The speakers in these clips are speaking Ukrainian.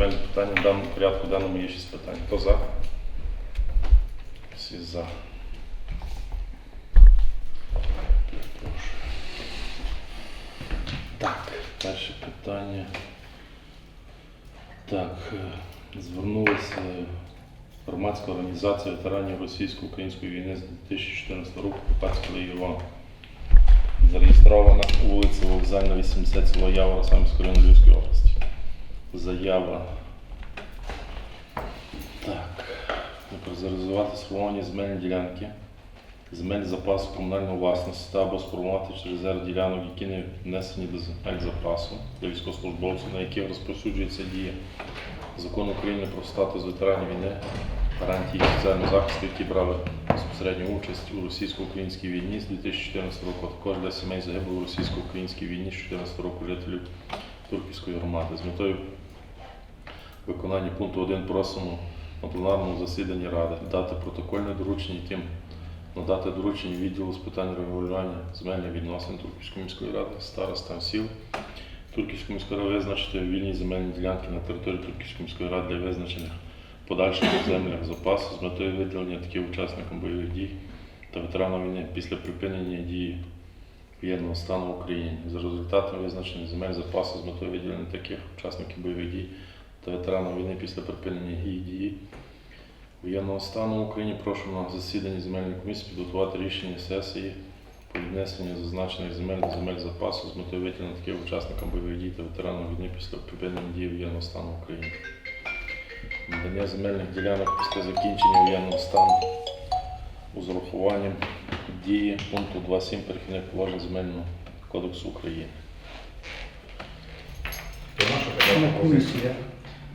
земельних питань в даному порядку денному є 6 питань. Хто за? Всі за. Так, перше питання. Так, е, звернулася громадська організація ветеранів російсько-української війни з 2014 року Купацької Іван. Зареєстрована у вулиці Вокзальна, 80 село Явора, Самської Львівської області. Заява. Так. Зарезервувати сформовані земельні ділянки, земель запасу комунальної власності та або сформувати через резерв ділянок, які не внесені до земель запасу для військовослужбовців, на яких розповсюджується дія Закону України про статус ветеранів війни, гарантії соціального захисту, які брали безпосередню участь у російсько-українській війні з 2014 року, а також для сімей загиблих у російсько-українській війні з 2014 року жителів Турківської громади. З метою виконання пункту 1 просимо на пленарному засіданні Ради дати протокольне доручення, яким надати доручення відділу з питань регулювання земельних відносин Турківської міської ради, старостам сіл Турківської міської ради визначити вільні земельні ділянки на території Турківської міської ради для визначених подальших земельних запасів з метою виділення таких учасникам бойових дій та ветеранам війни після припинення дії воєнного стану в Україні. За результатами визначення земель запасу з метою виділення таких учасників бойових дій та ветеранам війни після припинення її дії воєнного стану в Україні прошу на засіданні земельної комісії підготувати рішення сесії по віднесенню зазначених земель до земель запасу з метою виділення таких учасникам бойових дій та ветеранам війни після припинення дії воєнного стану в Україні. Надання земельних ділянок після закінчення воєнного стану з урахуванням дії пункту 2.7 перехідних положень Земельного кодексу України. Наша пропозиція.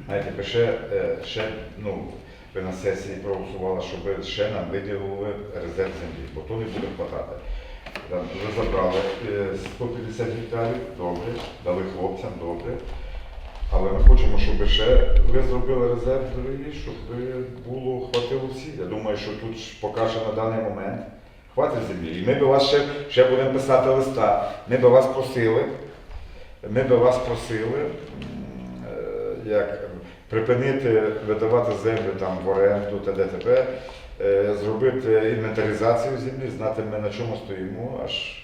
Знаєте, ви ще, е, ще, ну, ви на сесії проголосували, щоб ще нам виділили резерв землі, бо то не буде хватати. Ви забрали е, 150 гектарів, добре, дали хлопцям, добре. Але ми хочемо, щоб ще ви зробили резерв дорогі, щоб було хватило всі. Я думаю, що тут що на даний момент хватить землі. І ми би вас ще, ще будемо писати листа. Ми би вас просили, ми би вас просили, е, як припинити видавати землю там в оренду та ДТП, е, зробити інвентаризацію землі, знати ми на чому стоїмо, аж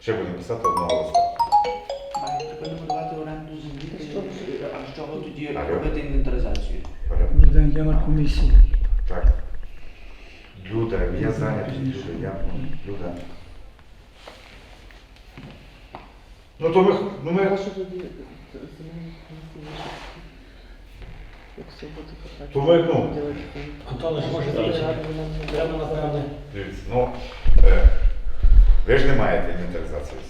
ще будемо писати одного листа. А з чого тоді Алло. робити інвентаризацію? Я на комісії. Так. Люда, я зайнятий, Люда, я Люда. Ну то ми, ну ми, тоді як все буде потрібно. То ви, ну, Антонович, може, Прямо напевне. дивіться, ну, е, ви ж не маєте інвентаризації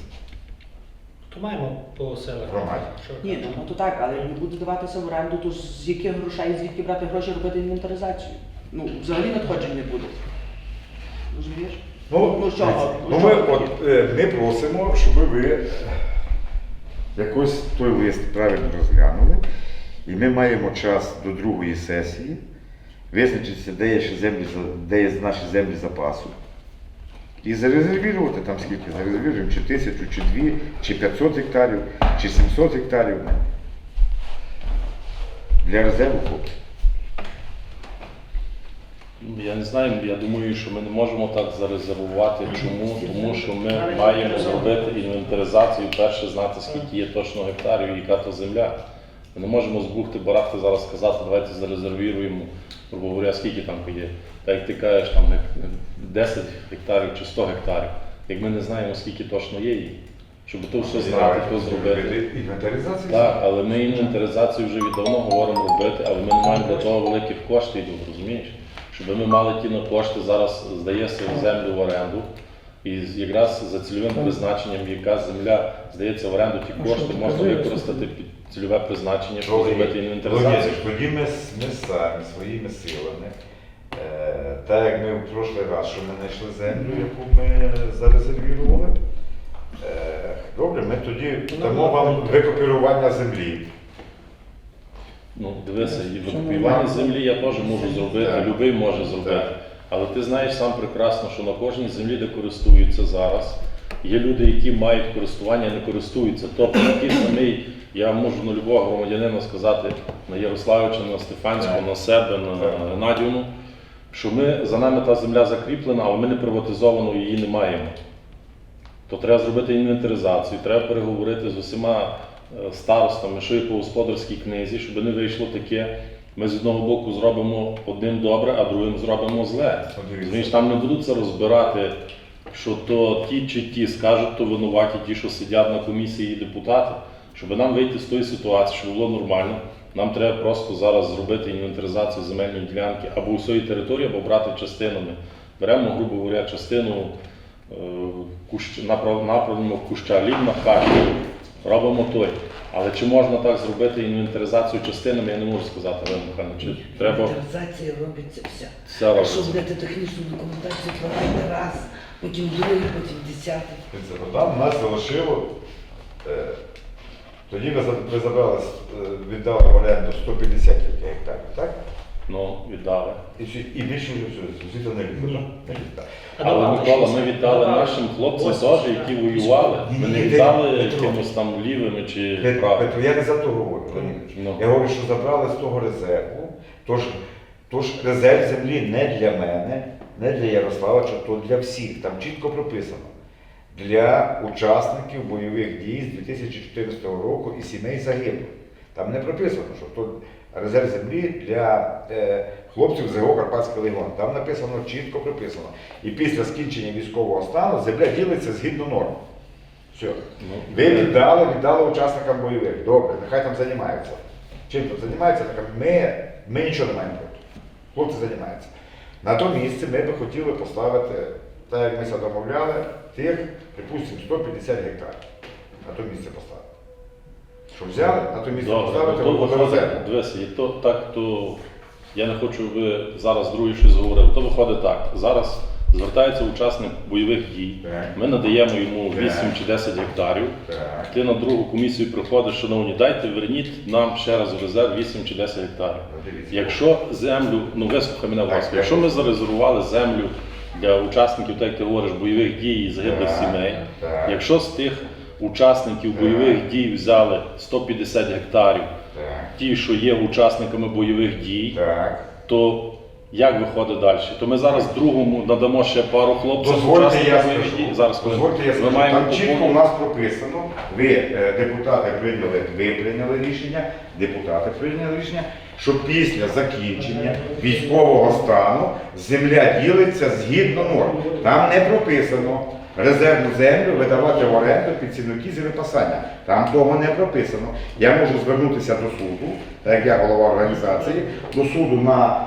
То маємо по селах. Громаді. Що? Ні, ну, ну то так, але не буде даватися в оренду, то з яких грошей, звідки брати гроші робити інвентаризацію? Ну, взагалі надходжень не буде. Розумієш? Ну, ну що, дивіться, ну, ну що ми, таке? от, е, ми просимо, щоб ви якось той лист правильно розглянули. І ми маємо час до другої сесії визначитися, де є ще землі, де є наші землі запасу. І зарезервувати там скільки, зарезервуємо, чи тисячу, чи дві, чи 500 гектарів, чи 700 гектарів. Для резерву хлопців. Я не знаю, я думаю, що ми не можемо так зарезервувати. Чому? Тому що ми маємо зробити інвентаризацію, перше знати, скільки є точно гектарів яка то земля. Ми не можемо з бухти барахти зараз сказати, давайте зарезервуємо, грубо говоря, скільки там є. Так як ти кажеш, там 10 гектарів чи 100 гектарів. Як ми не знаємо, скільки точно є її, щоб то все знати, то зробити. Інвентаризацію? Так, але ми інвентаризацію вже віддавно говоримо робити, але ми не маємо для того великих коштів, розумієш? Щоб ми мали ті на кошти, зараз здається землю в оренду. І якраз за цільовим призначенням, яка земля здається в оренду, ті кошти можна використати під цільове призначення, щоб Добре, зробити інвентаризацію. Леонід, Тоді ми, с- ми самі своїми силами, е, так як ми в прошлий раз, що ми знайшли землю, яку ми зарезервували. Е, добре, ми тоді дамо вам викопірування землі. Ну, дивися, і викупівання землі я теж можу зробити, Так. любий може зробити. Так. Але ти знаєш сам прекрасно, що на кожній землі, де користуються зараз, є люди, які мають користування, а не користуються. Тобто такий самий Я можу на любого громадянина сказати на Ярославича, на Стефанського, на себе, на Так. Надіну, що ми за нами та земля закріплена, але ми не приватизовано її не маємо. То треба зробити інвентаризацію, треба переговорити з усіма е, старостами, що і по господарській книзі, щоб не вийшло таке. Ми з одного боку зробимо одним добре, а другим зробимо зле. Розумієш, там не будуть це розбирати, що то ті чи ті скажуть, то винуваті ті, що сидять на комісії і депутати. Щоб нам вийти з тої ситуації, щоб було нормально, нам треба просто зараз зробити інвентаризацію земельної ділянки або усієї території, або брати частинами. Беремо, грубо говоря, частину е, направимо куща лів на хату, робимо той. Але чи можна так зробити інвентаризацію частинами, я не можу сказати, Олена Михайловна, чи треба Інвентаризація робиться вся. все Якщо робити. будете технічну документацію складати раз, потім другий, потім десятий. Ну, Там нас залишило. Тоді ви ви забрали, е, віддали в оренду 150 тільки гектарів, так? Ну, віддали. І, всі- і більше вже все, звідти не Ні. Не. А Але Микола, ми віддали нашим хлопцям Ось. теж, які воювали. Ми не віддали якимось там лівими чи Петро, правими. Петро, я не за то говорю. Леонідович. Ну. Я говорю, що забрали з того резерву. Тож, тож резерв землі не для мене, не для Ярославича, то для всіх. Там чітко прописано. Для учасників бойових дій з 2014 року і сімей загиблих. Там не прописано, що то резерв землі для е, хлопців з ГО Карпатський легіон. Там написано чітко прописано. І після скінчення військового стану земля ділиться згідно норм. Все. Ну, Ви віддали, віддали учасникам бойових. Добре, нехай там займаються. Чим там займаються, так ми, ми нічого не маємо проти. Хлопці займаються. На то місце ми би хотіли поставити, так як ми це домовляли, тих, припустимо, 150 гектарів. На то місце поставити. Що взяли, на то місце Добре, поставити ну, то водорозетку. виходить, дивися, і то так, то я не хочу, ви зараз друге щось говорили. То виходить так. Зараз звертається учасник бойових дій. Так. Ми надаємо йому Так. 8 чи 10 гектарів. Так. Ти на другу комісію приходиш, шановні, дайте, верніть нам ще раз в резерв 8 чи 10 гектарів. Дивіться. Якщо землю, ну вислухай мене, будь ласка, так. якщо ми зарезервували землю для учасників, так як ти говориш, бойових дій і загиблих сімей, якщо з тих учасників бойових дій взяли 150 гектарів, ті, що є учасниками бойових дій, то як виходить далі? То ми зараз другому надамо ще пару хлопців Дозвольте я скажу. Зараз Дозвольте я скажу. Там чітко у нас прописано, ви, е, депутати, прийняли, ви прийняли рішення, депутати прийняли рішення, що після закінчення військового стану земля ділиться згідно норм. Там не прописано резервну землю видавати в оренду під цінники землепасання. Там того не прописано. Я можу звернутися до суду, так як я голова організації, до суду на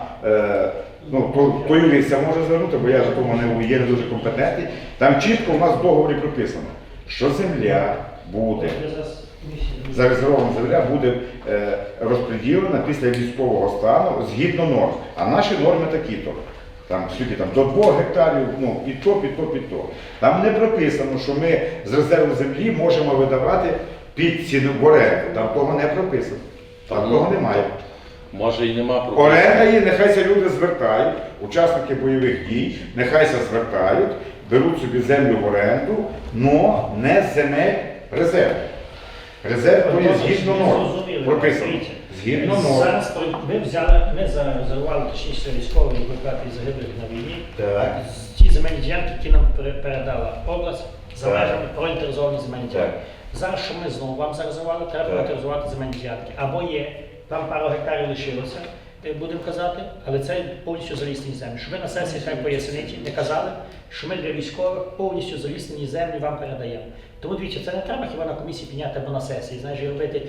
ну, то, то юрист може звернути, бо я ж тому не є не дуже компетентний. Там чітко у нас в договорі прописано, що земля буде зарезервована земля буде е, розподілена після військового стану згідно норм. А наші норми такі-то. Там скільки там до 2 гектарів, ну і то, і то, і то. Там не прописано, що ми з резерву землі можемо видавати під ціну в оренду. Там того не прописано. Там того немає. Може і нема проблем. Оренда є, нехайся люди звертають, учасники бойових дій, нехайся звертають, беруть собі землю в оренду, но не земель резерву. Резерв то є згідно норм. Прописано. Згідно норм. Зараз ми взяли, ми зарезервували точніше військових викликати загиблих на війні. Так. Ті земельні ділянки, які нам пере- передала область за Так. межами проінтеризовані земельні ділянки. Зараз, що ми знову вам зарезервували, треба Так. проінтеризувати земельні ділянки. Або є, там пару гектарів лишилося, е, будемо казати, але це повністю заліснені землі. Щоб ви на сесії хай поясніть, не казали, що ми для військових повністю заліснені землі вам передаємо. Тому дивіться, це не треба хіба на комісії підняти або на сесії, знаєш, і робити.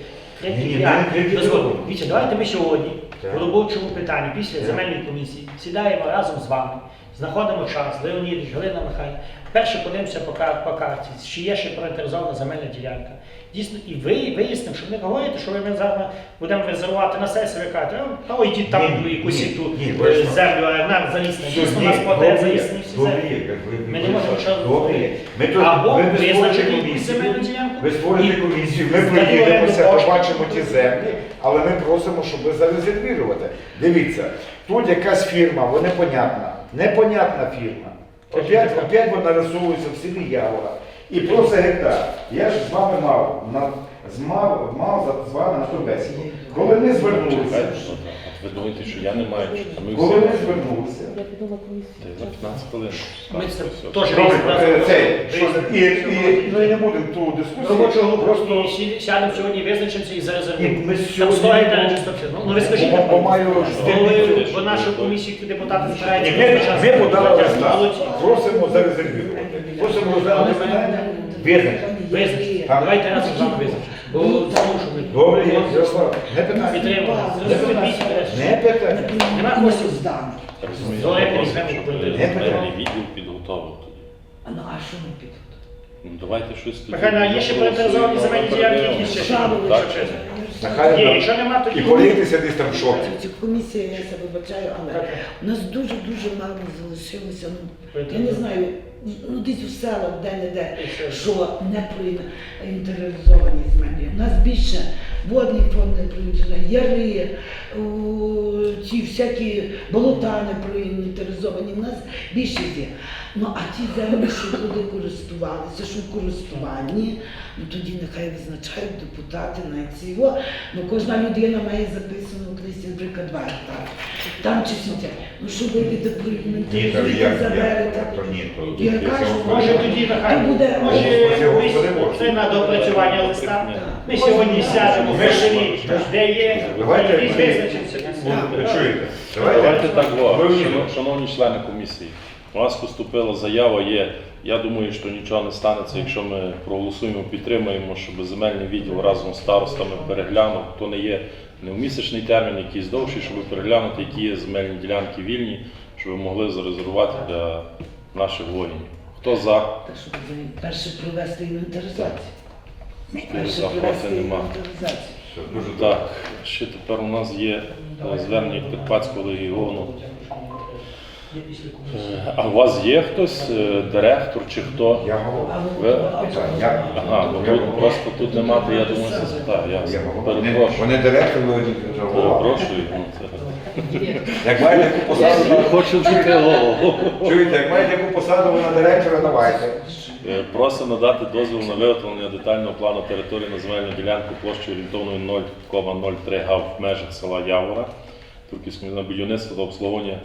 Дивіться, давайте ми сьогодні в робочому питанні після земельної комісії сідаємо разом з вами, знаходимо час, Леонід, Галина Михайлівна. Перше подивимося по, кар- по карті, чи є ще проінтеризована земельна ділянка. Дійсно, і ви вияснимо, що ви не говорите, що ви зараз будемо резервувати на сесію, ви кажете, «О, та ой, йдіть там Ні, якусь ні, ту ні, е, землю, а нам залізне. Дійсно, нас добре, залізні всі землі. Ми не можемо нічого зробити. Ми Або визначити якусь земельну ділянку. Ви створите комісію, ми приїдемося, побачимо ті землі, але ми просимо, щоб ви зарезервірувати. Дивіться, тут якась фірма, вона непонятна, непонятна фірма. Опять, опять вона нарисовується в селі Явора. І просто гектар. Я ж з вами мав на, змав, мав за зване на ту бесіду. Коли ми звернулися, Чекайте, що там. От ви думаєте, що я не маю, ми коли ми всі... звернулися, Я піду на комісію. Та й за 15 хвилин. Ми це теж Добре, е, цей, що, і, і, ну, і не будемо ту дискусію, Робочого групу просто сядемо сьогодні, визначимося і зарезервуємо. Ми Там сьогодні- 100 гектарів чи 150. Ну, ну ви скажіть, Бо- бо маю коли в нашу комісію депутати збираються, Ми, ми подали листа, просимо зарезервувати. Просимо розглянути питання, визначити. Визначити. Давайте разом з вами визначимо. Бо тому що ми Добре, є, Ярослав, не питання. Зрозуміть, Не питання. Нема не коштів. роздано. Зоя я просив, Міхайло щоб відділ підготовив тоді. А ну, а що ми підуть? Ну, давайте щось тоді. Михайло, а є ще проінтересовані земельні ділянки, які ще Нехай Є, нам- якщо нема, тоді І політися десь там в шоці. Цю комісія, я себе вибачаю, але Так. у нас дуже-дуже мало залишилося. Ну, я не знаю, ну десь у селах, де-не-де, що не проінтеризовані землі. У нас більше водний фонд не проінтеризований, яри, ці всякі болота не проінтеризовані. У нас більше є. Ну а ті землі, що люди користувалися, що в користуванні, ну тоді нехай визначають депутати на цього. Ну кожна людина має записано в книзі, наприклад, два гектари. Там чи сім'я. Ну що ви від Ні, то проінтеризуєте, як, заберете? ні, Я кажу, Може тоді То Михайло, буде- це на допрацювання листа. Ми сьогодні сядемо ввечері, де є, Давайте і ми- визначимося. Ви чуєте? Давайте Давайте так, во, Ви мені- шано- шановні члени комісії. У вас поступила заява, є. Я думаю, що нічого не станеться, якщо ми проголосуємо, підтримаємо, щоб земельний відділ разом з старостами переглянув. То не є не в місячний термін, якийсь довший, щоб переглянути, які є земельні ділянки вільні, щоб ви могли зарезервувати для наших воїнів. Хто за? Так, щоб перше провести інвентаризацію. Перше за, проти провести нема. Так, ще тепер у нас є е, звернення від Карпатського легіону. Е, А у вас є хтось, е, директор чи хто? Я говорю. Ви- я- Ага, я тут просто тут нема, то я думаю, це спитаю. Я. Вони- директор Володимир Голова. Перепрошую. Як маєте яку посаду, Хочу бути голову. чуєте, як маєте яку посаду ви на директора, давайте. Е, Просимо надати дозвіл на виготовлення детального плану території на земельну ділянку площею орієнтовною 0,03 га в межах села Явора. Турківського на будівництво та обслуговування,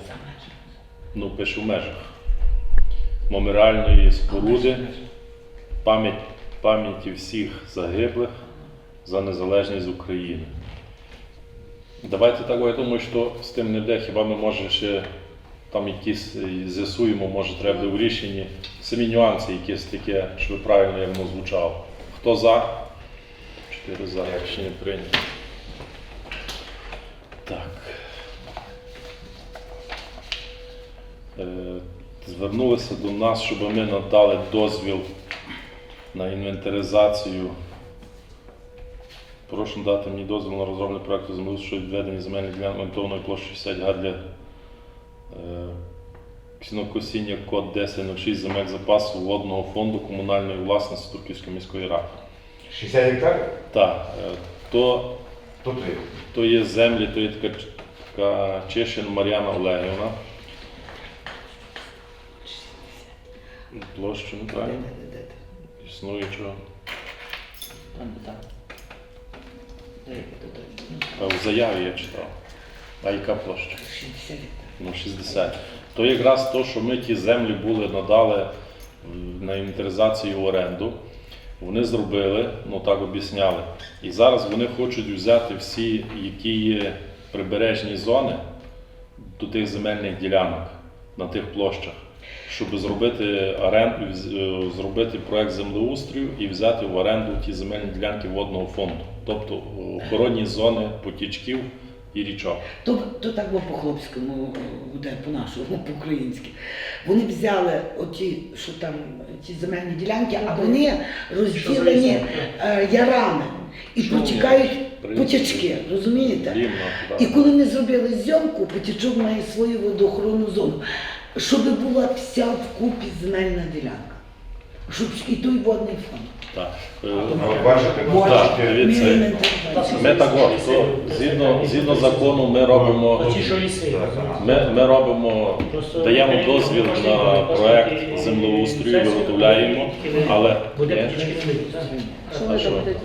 ну пише в межах меморіальної споруди, пам'ять пам'яті всіх загиблих за незалежність України. Давайте так, я думаю, що з тим не йде, хіба ми може ще там якісь е, з'ясуємо, може треба буде в рішенні самі нюанси, якісь таке, щоб правильно як воно звучало. Хто за? Чотири за, рішення прийнято. Так. Е, Звернулися до нас, щоб ми надали дозвіл на інвентаризацію. Прошу дати мені дозвіл на розроблення проекту землеустрою щодо відведення земельних ділянок орієнтовної площі 60 га для ксінокосіння код 1006 земель запасу водного фонду комунальної власності Турківської міської ради. 60 гектарів? Так, е, то, Тут то є землі, то є така, така Чешин Мар'яна Олегівна. Площу неправильно. Де-де-де-де. Існуючого. Там, там. А в заяві я читав. А яка площа? 60 гектарів. Ну, 60. То якраз то, що ми ті землі були надали на інвентаризацію в оренду, вони зробили, ну так об'ясняли. І зараз вони хочуть взяти всі, які є прибережні зони до тих земельних ділянок на тих площах, щоб зробити оренду, е, зробити проект землеустрою і взяти в оренду ті земельні ділянки водного фонду, тобто е, охоронні зони потічків і річок. То, то так було по-хлопському, буде по-нашому, по-українськи. Вони взяли оті, що там, ті земельні ділянки, а вони розділені е, ярами і Що протікають вони? потічки, розумієте? Рівно, так. І коли ми зробили зйомку, потічок має свою водоохоронну зону, щоб була вся вкупі земельна ділянка. Щоб і той водний фонд. Так. Е, Ну, бачите, Так, дивіться. Ми так от, згідно, згідно закону ми робимо, Оці, що ліси. Ми, ми робимо, даємо дозвіл на проект землеустрою, виготовляємо, але Буде Є? птічки не так? Що ви там будете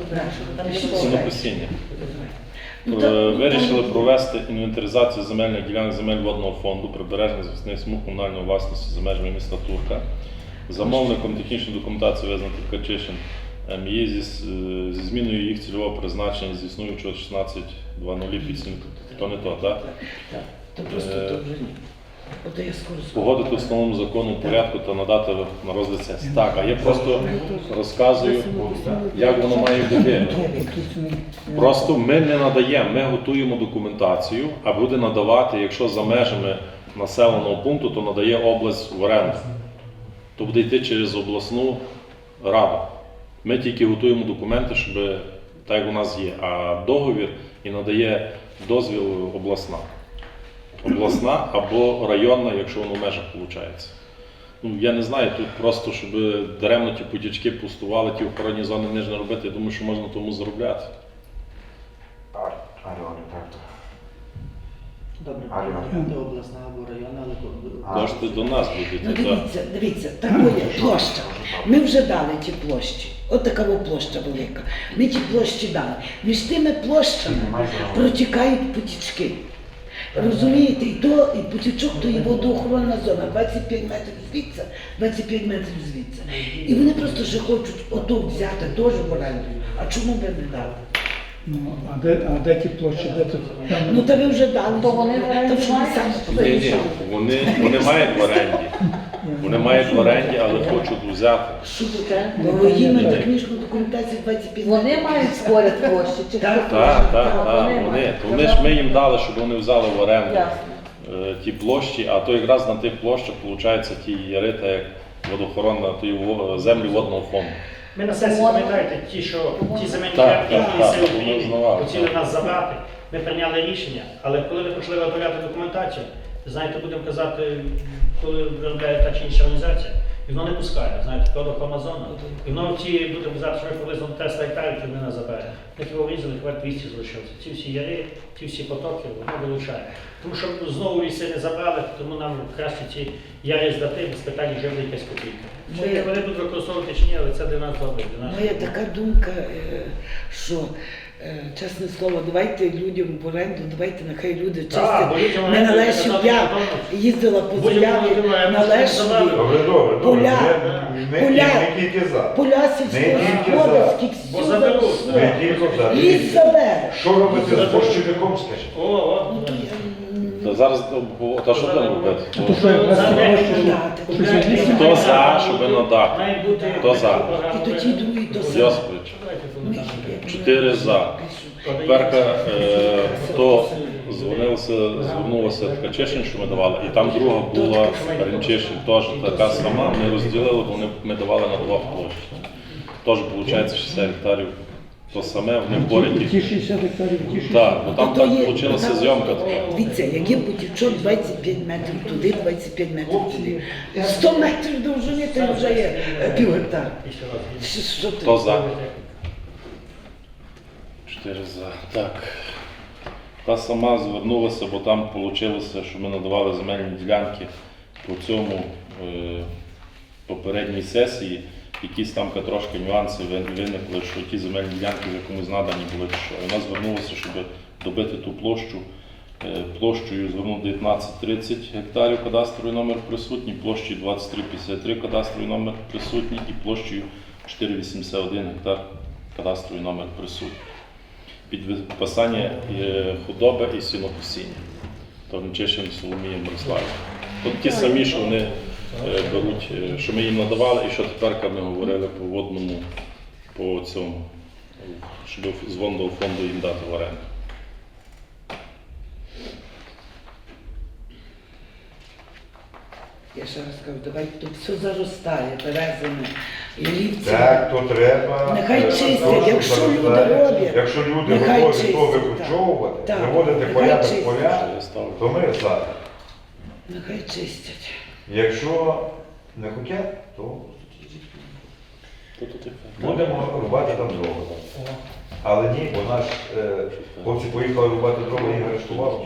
Там є знати? сінокосіння. Ну, Е, Вирішили провести інвентаризацію земельних ділянок земель водного фонду прибережних захисних смуг комунальної власності за межами міста Турка. Замовником технічної документації визнати Ткачишин МІ зі, е, зі зміною їх цільового призначення з існуючого 16.00 підсумку. То не то, так? То просто Е, то вже ні. Ото я скоро Погодити в основному законному порядку та надати на розгляд сесії. Так, а я просто розказую, як воно має бути. Просто ми не надаємо, ми готуємо документацію, а буде надавати, якщо за межами населеного пункту, то надає область в оренду. То буде йти через обласну раду. Ми тільки готуємо документи, щоб так як у нас є, а договір і надає дозвіл обласна. Обласна або районна, якщо воно в межах виходить. Ну, я не знаю, тут просто, щоб даремно ті потічки пустували, ті охоронні зони не робити, я думаю, що можна тому заробляти. Так, так. Добре, Алло. де обласна або районна, але. Кошти до нас Ну будуть. так. дивіться, дивіться, такої площа. Ми вже дали ті площі. От така во площа велика. Ми ті площі дали. Між тими площами протікають потічки. Розумієте, і то, і потічок, то є водоохоронна зона, 25 метрів звідси, 25 метрів звідси. І вони просто ще хочуть ото взяти теж в оренду. А чому би не дали? Ну, а де, а де ті площі, де тут? Там, Ну ви вже дали. То вони в оренді Та мають? самі Ні, ні, вони, вони мають в оренді. Вони мають в оренді, але хочуть взяти. Що? Таке? Бо їм технічну документацію 25 Вони мають споряд площі, чи Так, хто? Так, так, Так, так. вони Вони, мають. то вони ж ми їм дали, щоб вони взяли в оренду Ясно. е, ті площі, а то якраз на тих площах, виходить, ті яри, та як водоохоронна, то во- землі водного фонду. Ми на сесії, пам'ятаєте, ті, що ті земельні Так, ділянки, так, які так, сили вони України знавали, хотіли так. нас забрати, ми прийняли рішення, але коли ми почали виготовляти документацію, знаєте, будемо казати, коли виробляє та чи інша організація, і воно не пускає, знаєте, природоохоронна зона. І воно в ті, будемо казати, що ми приблизно 300 гектарів, то ми нас забере. Ми його врізали, хіба 200 залишилося. Ці всі яри, ті всі потоки, воно вилучає. Тому що знову ліси не забрали, тому нам краще ці яри здати, без питань вже буде якась копійка. Чи Моя- вони будуть використовувати чи ні, але це для нас добре. Моя така думка, е, що чесне слово, давайте людям в оренду, давайте нехай люди чистять. Не оренду належить я їздила по заяві на ми Добре, добре, добре. Поля. Ми- Ми, Поля. тільки за. поля сільського Не тільки господарських, Бо заберуть, Ми все. тільки за. Ліс забере. Що робити з борщовиком, скажіть? Ну, то зараз о, що там робити? то що- Хто за, щоб надати? Хто за? І тоді другий то саме. Чотири за. Тепер е, хто дзвонився, звернулася Ткачишин, що ми давали, і там друга була Ренчишин, теж така сама. Ми розділили, вони ми давали на двох площ. Теж виходить 60 гектарів. То саме, вони Ті вборі 60 гектарів, ті 60. Так, бо там так вийшла зйомка. Дивіться, як є потічок 25 метрів туди, 25 метрів туди. 100 метрів довжини, то вже є е, пів гектара. Що- Що ти? Хто за? Чотири за. Так. Та сама звернулася, бо там вийшло, що ми надавали земельні ділянки по цьому е, попередній сесії. Якісь там трошки нюанси виникли, що ті земельні ділянки вже комусь надані були. Що. Вона звернулася, щоб добити ту площу. Е, Площею звернув 1930 гектарів кадастровий номер присутній, площею 2353 кадастровий номер присутній і площею 481 гектар кадастровий номер присутній. Під виписання е, худоби і сінокосіння. Торнчишин Соломія Бориславі. От ті самі, що вони е, беруть, е, що ми їм надавали, і що тепер ми говорили по водному, по цьому, щоб з водного фонду їм дати в оренду. Я ще раз кажу, давайте тут все заростає березами, лівцями. Так, то треба. Нехай е, чистять, то, що якщо люди так. роблять, Якщо люди нехай готові то чистять, викучовувати, так. Нехай порядок поля, то ми за. Нехай чистять. Якщо не хочуть, то і Будемо рубати там дрова. Але ні, бо наш е, хлопці поїхали рубати дрова, їх арештував.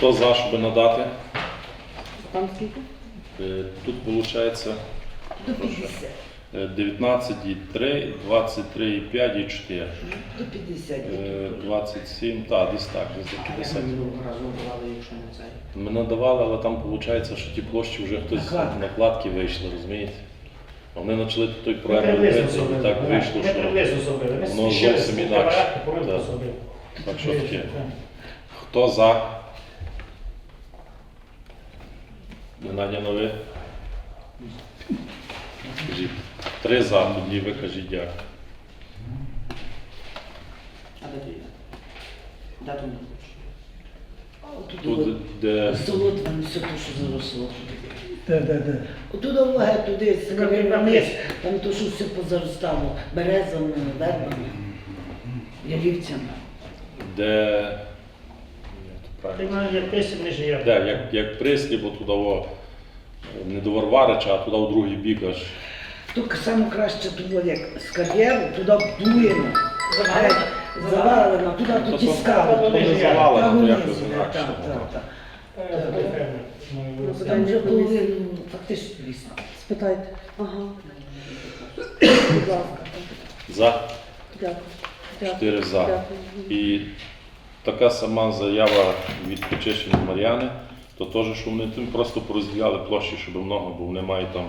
Хто за, щоб надати? Там скільки? Е, Тут виходить До 50. 19,3, 23,5 і 4. До 50. Е, 27, так, десь так, десь до 50. ми минулого разу давали, якщо не цей. Ми надавали, але там виходить, що ті площі вже хтось Накладки. накладки вийшли, розумієте? Вони почали той проект робити, і так вийшло, що воно зовсім інакше. Так. що таке? Хто за? Ненадя нове? Скажіть. Три за, тоді ви кажіть дякую. А де ти є? Де тут? Тут, де Село там все те, що заросло. Де, де, де? Отуда ваги туди, з Ну, там вниз, там то, що все позаростало, березами, вербами, ялівцями. де. Правильно? як писів не жиє. Де, як, як присліп, от туди о, не до Варварича, а туди у другий бік аж. Тут саме краще туди, як з кар'єру, туди будуємо. Завалено. Завалено, туди То тоді то- то не завалено, то якось інакше так, так. Е. Ну, Ну, Там вже половину фактично ліс. Спитайте. Ага. Будь ласка. За. Дякую. Дякую. Чотири за. Дякую. І така сама заява від Почещини Мар'яни, то теж, що вони тим просто порозділяли площі, щоб много, бо вони мають там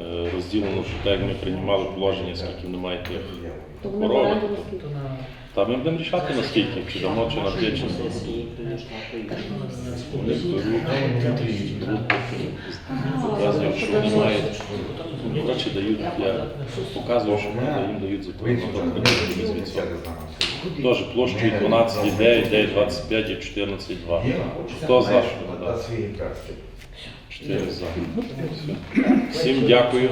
е, розділено, що так як ми приймали положення, скільки вони мають тих вони на- Та ми будемо рішати наскільки, чи дамо, чи на п'ять, чи. Вони показують, що вони мають. Коротше, дають, я показую, що вони їм дають за то. Він ну, сюди Теж площею 12,9, 9,25 і 14,2. Хто за? що На надати? свій гектар. 4 за. Всім дякую.